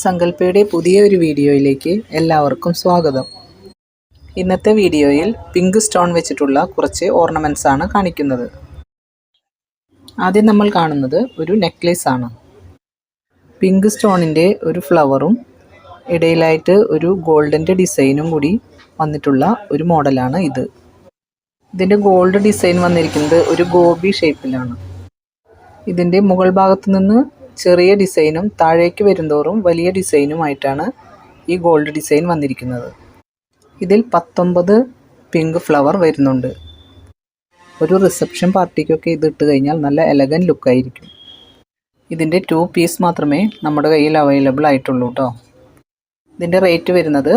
സങ്കല്പയുടെ പുതിയ ഒരു വീഡിയോയിലേക്ക് എല്ലാവർക്കും സ്വാഗതം. ഇന്നത്തെ വീഡിയോയിൽ പിങ്ക് സ്റ്റോൺ വെച്ചിട്ടുള്ള കുറച്ച് ഓർണമെന്റ്സ് ആണ് കാണിക്കുന്നത്. ആദ്യം നമ്മൾ കാണുന്നത് ഒരു നെക്ലേസ് ആണ്. പിങ്ക് സ്റ്റോണിന്റെ ഒരു ഫ്ലവറും ഇടയിലായിട്ട് ഒരു ഗോൾഡിന്റെ ഡിസൈനും കൂടി വന്നിട്ടുള്ള ഒരു മോഡലാണ് ഇത്. ഇതിന്റെ ഗോൾഡ് ഡിസൈൻ വന്നിരിക്കുന്നത് ഒരു ഗോബി ഷേപ്പിലാണ് ഇതിന്റെ മുകൾ ഭാഗത്ത് നിന്ന് ചെറിയ ഡിസൈനും താഴേക്ക് വരുന്തോറും വലിയ ഡിസൈനുമായിട്ടാണ് ഈ ഗോൾഡ് ഡിസൈൻ വന്നിരിക്കുന്നത്. ഇതിൽ പത്തൊമ്പത് പിങ്ക് ഫ്ലവർ വരുന്നുണ്ട്. ഒരു റിസപ്ഷൻ പാർട്ടിക്കൊക്കെ ഇത് ഇട്ട് കഴിഞ്ഞാൽ നല്ല എലഗൻ ലുക്കായിരിക്കും ഇതിന്റെ ടു പീസ് മാത്രമേ നമ്മുടെ കയ്യിൽ അവൈലബിൾ ആയിട്ടുള്ളൂ കേട്ടോ ഇതിന്റെ റേറ്റ് വരുന്നത്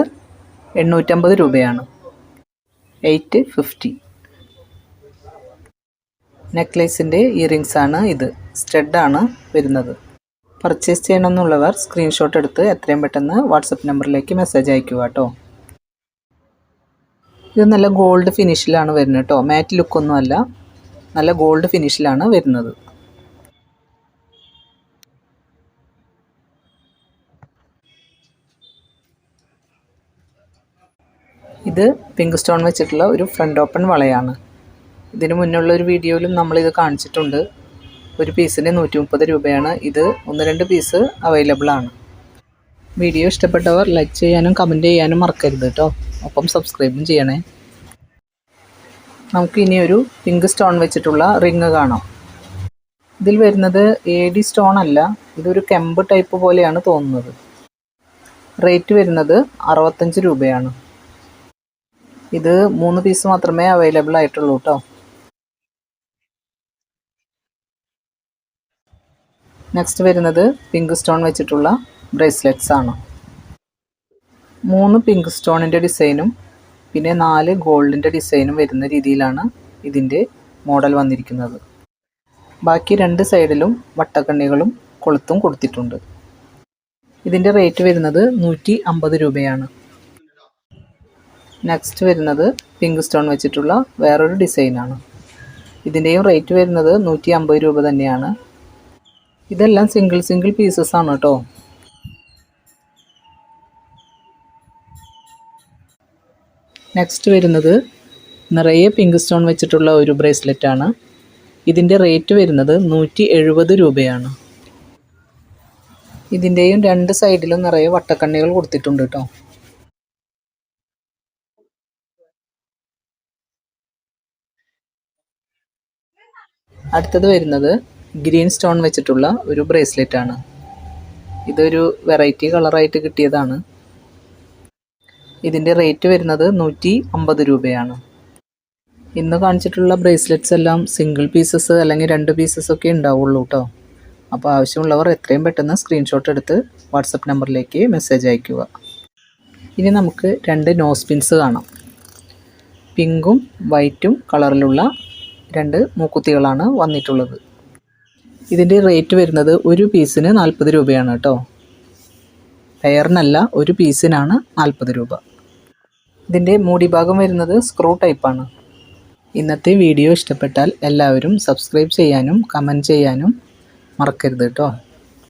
എണ്ണൂറ്റമ്പത് രൂപയാണ്. Eight fifty. നെക്ലേസിന്റെ ഇയറിങ്സ് ആണ് ഇത്. സ്റ്റഡാണ് വരുന്നത്. പർച്ചേസ് ചെയ്യണമെന്നുള്ളവർ സ്ക്രീൻഷോട്ട് എടുത്ത് എത്രയും പെട്ടെന്ന് വാട്സപ്പ് നമ്പറിലേക്ക് മെസ്സേജ് അയക്കുക കേട്ടോ ഇത് നല്ല ഗോൾഡ് ഫിനിഷിലാണ് വരുന്നത് കേട്ടോ മാറ്റ് ലുക്കൊന്നും അല്ല. നല്ല ഗോൾഡ് ഫിനിഷിലാണ് വരുന്നത്. ഇത് പിങ്ക് സ്റ്റോൺ വെച്ചിട്ടുള്ള ഒരു ഫ്രണ്ട് ഓപ്പൺ വളയാണ്. ഇതിനു മുന്നുള്ള ഒരു വീഡിയോയിലും നമ്മളിത് കാണിച്ചിട്ടുണ്ട്. ഒരു പീസിന് നൂറ്റി മുപ്പത് രൂപയാണ്. ഇത് ഒന്ന് രണ്ട് പീസ് അവൈലബിൾ ആണ്. വീഡിയോ ഇഷ്ടപ്പെട്ടവർ ലൈക്ക് ചെയ്യാനും കമന്റ് ചെയ്യാനും മറക്കരുത് കേട്ടോ ഒപ്പം സബ്സ്ക്രൈബും ചെയ്യണേ. നമുക്ക് ഇനി ഒരു പിങ്ക് സ്റ്റോൺ വെച്ചിട്ടുള്ള റിങ് കാണാം. ഇതിൽ വരുന്നത് എ ഡി സ്റ്റോൺ അല്ല ഇതൊരു കെമ്പ് ടൈപ്പ് പോലെയാണ് തോന്നുന്നത്. റേറ്റ് വരുന്നത് അറുപത്തഞ്ച് രൂപയാണ്. ഇത് മൂന്ന് പീസ് മാത്രമേ അവൈലബിൾ ആയിട്ടുള്ളൂ കേട്ടോ നെക്സ്റ്റ് വരുന്നത് പിങ്ക് സ്റ്റോൺ വെച്ചിട്ടുള്ള ബ്രേസ്ലെറ്റ്സ് ആണ്. മൂന്ന് പിങ്ക് സ്റ്റോണിന്റെ ഡിസൈനും പിന്നെ നാല് ഗോൾഡിന്റെ ഡിസൈനും വരുന്ന രീതിയിലാണ് ഇതിന്റെ മോഡൽ വന്നിരിക്കുന്നത്. ബാക്കി രണ്ട് സൈഡിലും വട്ടക്കണ്ണികളും കൊളുത്തും കൊടുത്തിട്ടുണ്ട്. ഇതിന്റെ റേറ്റ് വരുന്നത് നൂറ്റി അമ്പത് രൂപയാണ്. നെക്സ്റ്റ് വരുന്നത് പിങ്ക് സ്റ്റോൺ വെച്ചിട്ടുള്ള വേറൊരു ഡിസൈനാണ് ഇതിന്റെയും റേറ്റ് വരുന്നത് നൂറ്റി അമ്പത് രൂപ തന്നെയാണ്. ഇതെല്ലാം സിംഗിൾ സിംഗിൾ പീസസ് ആണ് കേട്ടോ. നെക്സ്റ്റ് വരുന്നത് നിറയെ പിങ്ക് സ്റ്റോൺ വെച്ചിട്ടുള്ള ഒരു ബ്രേസ്ലെറ്റ് ആണ്. ഇതിന്റെ റേറ്റ് വരുന്നത് നൂറ്റി എഴുപത് രൂപയാണ്. ഇതിന്റെയും രണ്ട് സൈഡിലും നിറയെ വട്ടക്കണ്ണികൾ കൊടുത്തിട്ടുണ്ട് കേട്ടോ. അടുത്തത് വരുന്നത് ഗ്രീൻ സ്റ്റോൺ വെച്ചിട്ടുള്ള ഒരു ബ്രേസ്ലെറ്റ് ആണ്. ഇതൊരു വെറൈറ്റി കളറായിട്ട് കിട്ടിയതാണ്. ഇതിന്റെ റേറ്റ് വരുന്നത് നൂറ്റി അമ്പത് രൂപയാണ്. ഇന്ന് കാണിച്ചിട്ടുള്ള ബ്രേസ്ലെറ്റ്സ് എല്ലാം സിംഗിൾ പീസസ് അല്ലെങ്കിൽ രണ്ട് പീസസ് ഒക്കെ ഉണ്ടാവുള്ളൂ കേട്ടോ അപ്പോൾ ആവശ്യമുള്ളവർ എത്രയും പെട്ടെന്ന് സ്ക്രീൻഷോട്ട് എടുത്ത് വാട്സപ്പ് നമ്പറിലേക്ക് മെസ്സേജ് അയയ്ക്കുക. ഇനി നമുക്ക് രണ്ട് നോസ് പിൻസ് കാണാം. പിങ്കും വൈറ്റും കളറിലുള്ള രണ്ട് മൂക്കുത്തികളാണ് വന്നിട്ടുള്ളത്. ഇതിന്റെ റേറ്റ് വരുന്നത് ഒരു പീസിന് നാൽപ്പത് രൂപയാണ് കേട്ടോ. പെയറിനല്ല ഒരു പീസിനാണ് നാൽപ്പത് രൂപ. ഇതിന്റെ മൂടി ഭാഗം വരുന്നത് സ്ക്രൂ ടൈപ്പാണ് ഇന്നത്തെ വീഡിയോ ഇഷ്ടപ്പെട്ടാൽ എല്ലാവരും സബ്സ്ക്രൈബ് ചെയ്യാനും കമന്റ് ചെയ്യാനും മറക്കരുത് കേട്ടോ.